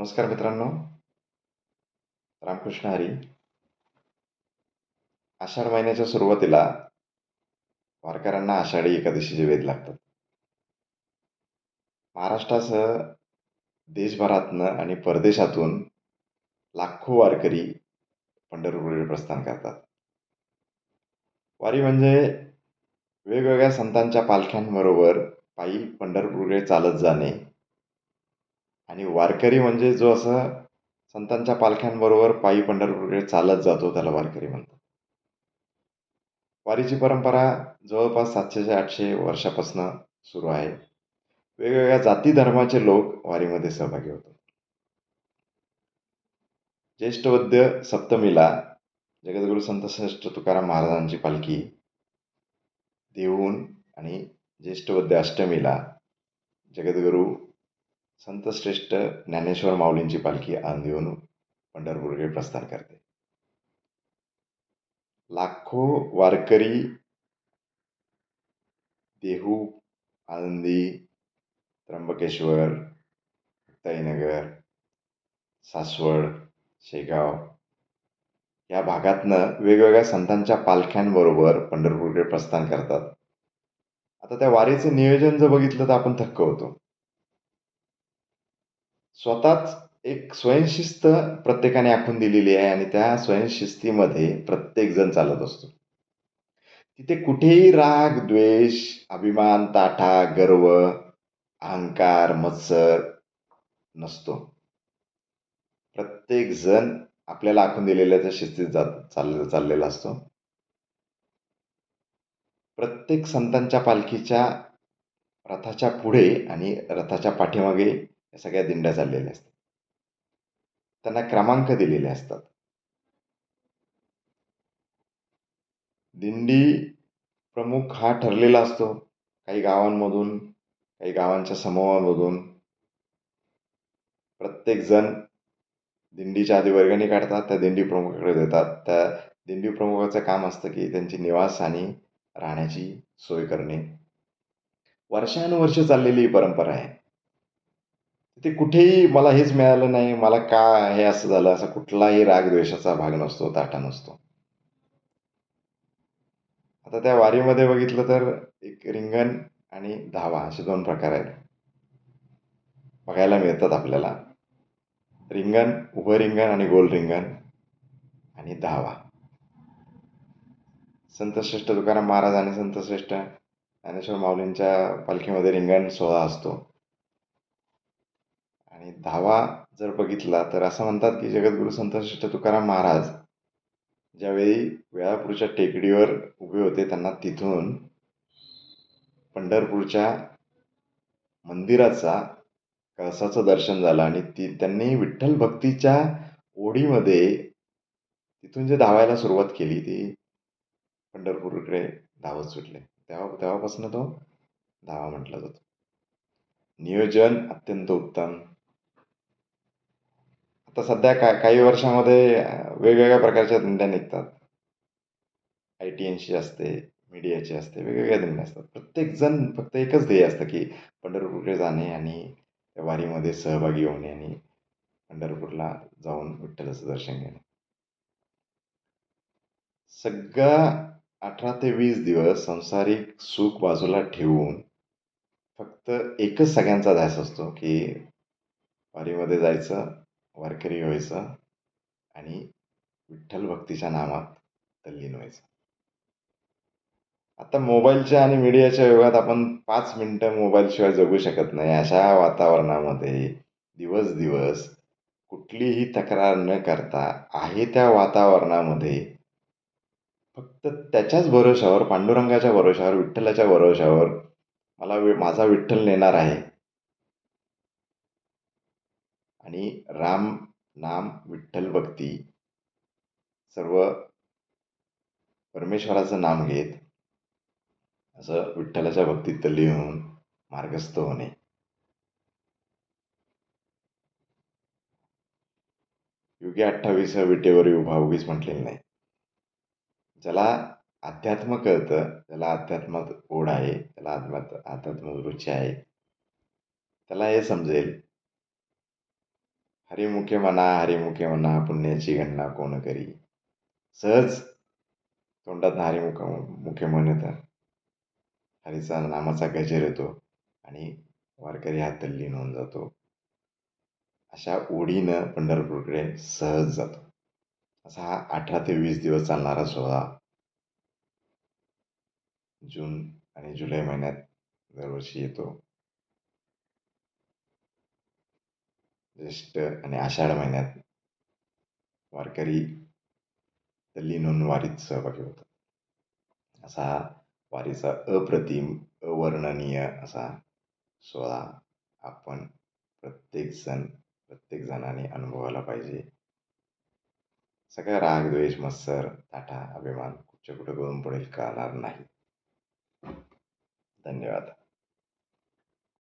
नमस्कार मित्रांनो. रामकृष्ण हरी. आषाढ महिन्याच्या सुरुवातीला वारकऱ्यांना आषाढी एकादशीचे वेध लागतात. महाराष्ट्रासह देशभरातनं आणि परदेशातून लाखो वारकरी पंढरपूरकडे प्रस्थान करतात. वारी म्हणजे वेगवेगळ्या संतांच्या पालख्यांबरोबर पायी पंढरपूरकडे चालत जाणे आणि वारकरी म्हणजे जो असं संतांच्या पालख्यांबरोबर पायी पंढरपूरकडे चालत जातो त्याला वारकरी म्हणतात. वारीची परंपरा जवळपास सातशे ते आठशे वर्षापासून सुरू आहे. वेगवेगळ्या जाती धर्माचे लोक वारीमध्ये सहभागी होतात. ज्येष्ठवद्य सप्तमीला जगद्गुरू संत श्रेष्ठ तुकाराम महाराजांची पालखी देऊन आणि ज्येष्ठवद्य अष्टमीला जगद्गुरू संतश्रेष्ठ ज्ञानेश्वर माऊलींची पालखी आळंदीहून पंढरपूरकडे प्रस्थान करते. लाखो वारकरी देहू आनंदी त्र्यंबकेश्वर मुक्ताईनगर सासवड शेगाव या भागातनं वेगवेगळ्या संतांच्या पालख्यांबरोबर पंढरपूरकडे प्रस्थान करतात. आता त्या वारीचं नियोजन जर बघितलं तर आपण थक्क होतो. स्वतःच एक स्वयंशिस्त प्रत्येकाने आखून दिलेली आहे आणि त्या स्वयंशिस्तीमध्ये प्रत्येक जण चालत असतो. तिथे कुठेही राग द्वेष अभिमान ताठा गर्व अहंकार मत्सर नसतो. प्रत्येक जण आपल्याला आखून दिलेल्या त्या शिस्तीत जात चाल चाललेला असतो. प्रत्येक संतांच्या पालखीच्या रथाच्या पुढे आणि रथाच्या पाठीमागे या सगळ्या दिंड्या चाललेल्या असतात. त्यांना क्रमांक दिलेले असतात. दिंडी प्रमुख हा ठरलेला असतो. काही गावांमधून काही गावांच्या समूहामधून. प्रत्येक जण दिंडीच्या आधी वर्गणी काढतात त्या दिंडी प्रमुखाकडे देतात. त्या दिंडी प्रमुखाचं काम असतं की त्यांची निवास आणि राहण्याची सोय करणे. वर्षानुवर्ष चाललेली ही परंपरा आहे. ते कुठेही मला हेच मिळालं नाही मला का हे असं झालं असा कुठलाही राग द्वेषाचा भाग नसतो ताटा नसतो. आता त्या वारीमध्ये बघितलं तर एक रिंगण आणि धावा असे दोन प्रकार आहेत. बघायला मिळतात आपल्याला. रिंगण उभं रिंगण आणि गोल रिंगण आणि धावा. संतश्रेष्ठ तुकाराम महाराज आणि संतश्रेष्ठ ज्ञानेश्वर माऊलींच्या पालखीमध्ये रिंगण सोहळा असतो. आणि धावा जर बघितला तर असं म्हणतात की जगद्गुरू संतश्रेष्ठ तुकाराम महाराज ज्यावेळी वेळापूरच्या टेकडीवर उभे होते त्यांना तिथून पंढरपूरच्या मंदिराचा कळसाचं दर्शन झालं आणि ती त्यांनी विठ्ठल भक्तीच्या ओढीमध्ये तिथून जे धावायला सुरुवात केली ती पंढरपूरकडे धावत सुटले. तेव्हा तेव्हापासून तो धावा म्हटला जातो. नियोजन अत्यंत उत्तम. आता सध्या का काही वर्षामध्ये वेगवेगळ्या प्रकारच्या दिंड्या निघतात. आय टी एनची असते मीडियाची असते वेगवेगळ्या दिंड्या असतात. प्रत्येकजण फक्त एकच ध्येय असतं की पंढरपूरकडे जाणे आणि त्या वारीमध्ये सहभागी होणे आणि पंढरपूरला जाऊन विठ्ठलाचं दर्शन घेणे. सगळा अठरा ते वीस दिवस संसारिक सुख बाजूला ठेवून फक्त एकच सगळ्यांचा ध्यास असतो की वारीमध्ये जायचं वारकरी व्हायचं आणि विठ्ठल भक्तीच्या नामात तल्लीन व्हायचं. आता मोबाईलच्या आणि मीडियाच्या युगात आपण पाच मिनटं मोबाईलशिवाय जगू शकत नाही. अशा वातावरणामध्ये दिवस दिवस कुठलीही तक्रार न करता आहे त्या वातावरणामध्ये फक्त त्याच्याच भरोशावर पांडुरंगाच्या भरोशावर विठ्ठलाच्या भरोशावर मला माझा विठ्ठल नेणार आहे. आणि राम नाम विठ्ठल भक्ती सर्व परमेश्वराचं नाम घेत असं विठ्ठलाच्या भक्तीत तल्ली होऊन मार्गस्थ होणे. युगे अठ्ठावीस विटेवर उभा उगीच म्हटलेलं नाही. ज्याला अध्यात्म कळतं त्याला अध्यात्मात ओढ आहे त्याला अध्यात्म अध्यात्मात रुची आहे त्याला हे समजेल हरिमुखे म्हणा हरिमुखे म्हणा पुण्याची गणना कोण करी? सहज तोंडात हरिमुख मुखे म्हणत हरीचा नामाचा गजर येतो आणि वारकरी हा तल्लीन होऊन जातो. अशा ओढीनं पंढरपूरकडे सहज जातो. असा हा अठरा ते वीस दिवस चालणारा सोहळा जून आणि जुलै महिन्यात दरवर्षी येतो. ज्येष्ठ आणि आषाढ महिन्यात वारकरी तल्लीन वारीत सहभागी होतात. असा हा वारीचा अप्रतिम अवर्णनीय असा सोहळा आपण प्रत्येकजण प्रत्येक जणाने अनुभवायला पाहिजे. सगळा राग द्वेष मत्सर ताठा अभिमान कुठच्या कुठं करून पडेल कळणार नाही. धन्यवाद.